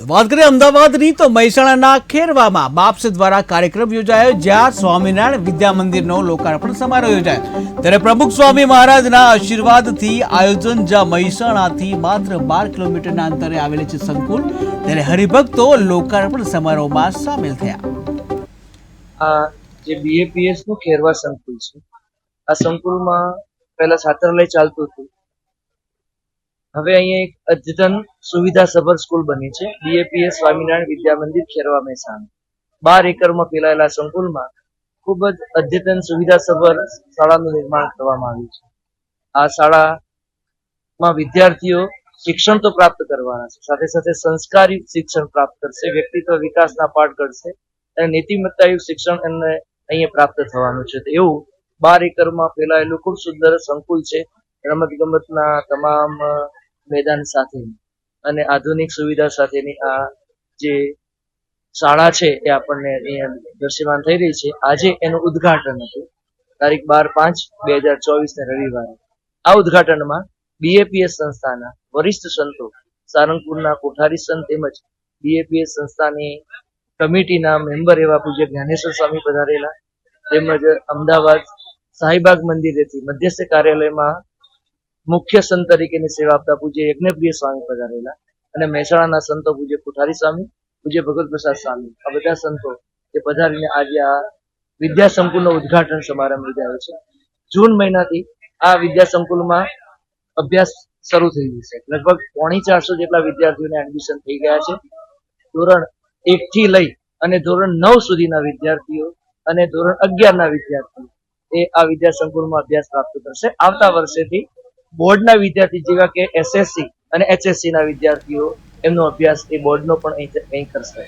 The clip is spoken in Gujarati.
વાત કરીએ અમદાવાદની, તો મહેસાણાના ખેરવામાં બાપ્સ દ્વારા કાર્યક્રમ યોજાયો, જ્યાં સ્વામિનારાયણ વિદ્યા મંદિરનો લોકાર્પણ સમારોહ યોજાયો. ત્યારે પ્રમુખ સ્વામી મહારાજના આશીર્વાદથી આયોજન જ્યાં મહેસાણાથી માત્ર બાર કિલોમીટરના અંતરે આવેલી છે સંકુલ, ત્યારે હરિભક્તો લોકાર્પણ સમારોહમાં સામેલ થયા. આ જે બીએપીએસનું ખેરવા સંકુલ છે, આ સંકુલમાં પહેલા સાતરલય ચાલતું હતું. હવે અહીંયા એક અદ્યતન સુવિધા સભર સ્કૂલ બની છે. બીએપીએસ સ્વામિનારાયણ વિદ્યા મંદિર ખેરવા મહેસાણા. બાર એકરમાં ફેલાયેલા સંકુલમાં ખૂબ જ અદ્યતન સુવિધા સભર શાળાનું નિર્માણ કરવામાં આવ્યું છે. આ શાળામાં વિદ્યાર્થીઓ શિક્ષણ તો પ્રાપ્ત કરવાના છે. સાથે સાથે સંસ્કારયુક્ત શિક્ષણ પ્રાપ્ત કરશે, વ્યક્તિત્વ વિકાસના પાઠ કરશે અને નીતિમત્તાયુક્ત શિક્ષણ એમને અહીંયા પ્રાપ્ત થવાનું છે. એવું બાર એકરમાં ફેલાયેલું ખૂબ સુંદર સંકુલ છે. રમત ગમતના તમામ મેદાન સાથે અને આધુનિક સુવિધા સાથેની આ જે શાળા છે એ આપણને અહીંયા દ્રશ્યમાન થઈ રહી છે. આજે એનું ઉદ્ઘાટન હતું. તારીખ બાર પાંચ બે હજાર ચોવીસ ને રવિવારે. આ ઉદ્ઘાટનમાં બીએપીએસ સંસ્થાના વરિષ્ઠ સંતો, સારંગપુરના કોઠારી સંત તેમજ બીએપીએસ સંસ્થાની કમિટીના મેમ્બર એવા પૂજ્ય જ્ઞાનેશ્વર સ્વામી પધારેલા તેમજ અમદાવાદ શાહીબાગ મંદિરેથી મધ્યસ્થ કાર્યાલયમાં મુખ્ય સંત તરીકેની સેવા આપતા પૂજ્ય યજ્ઞપ્રિય સ્વામી પધારેલા અને મહેસાણાના સંતો પૂજ્ય કોઠારી સ્વામી, પૂજ્ય ભગવત પ્રસાદ સ્વામી. આ બધા સંતો એ પધારીને આજે આ વિદ્યા સંકુલનો ઉદ્ઘાટન સમારંભ યોજાયો છે. જૂન મહિનાથી આ વિદ્યા સંકુલમાં અભ્યાસ શરૂ થઈ જશે લગભગ પોણી ચારસો જેટલા વિદ્યાર્થીઓને એડમિશન થઈ ગયા છે. ધોરણ એક થી લઈ અને ધોરણ નવ સુધીના વિદ્યાર્થીઓ અને ધોરણ અગિયાર ના વિદ્યાર્થીઓ એ આ વિદ્યા સંકુલમાં અભ્યાસ પ્રાપ્ત કરશે. આવતા વર્ષેથી બોર્ડના વિદ્યાર્થી જેવા કે એસએસસી અને એચએસસી ના વિદ્યાર્થીઓ, એમનો અભ્યાસ એ બોર્ડનો પણ અહીં કરશે.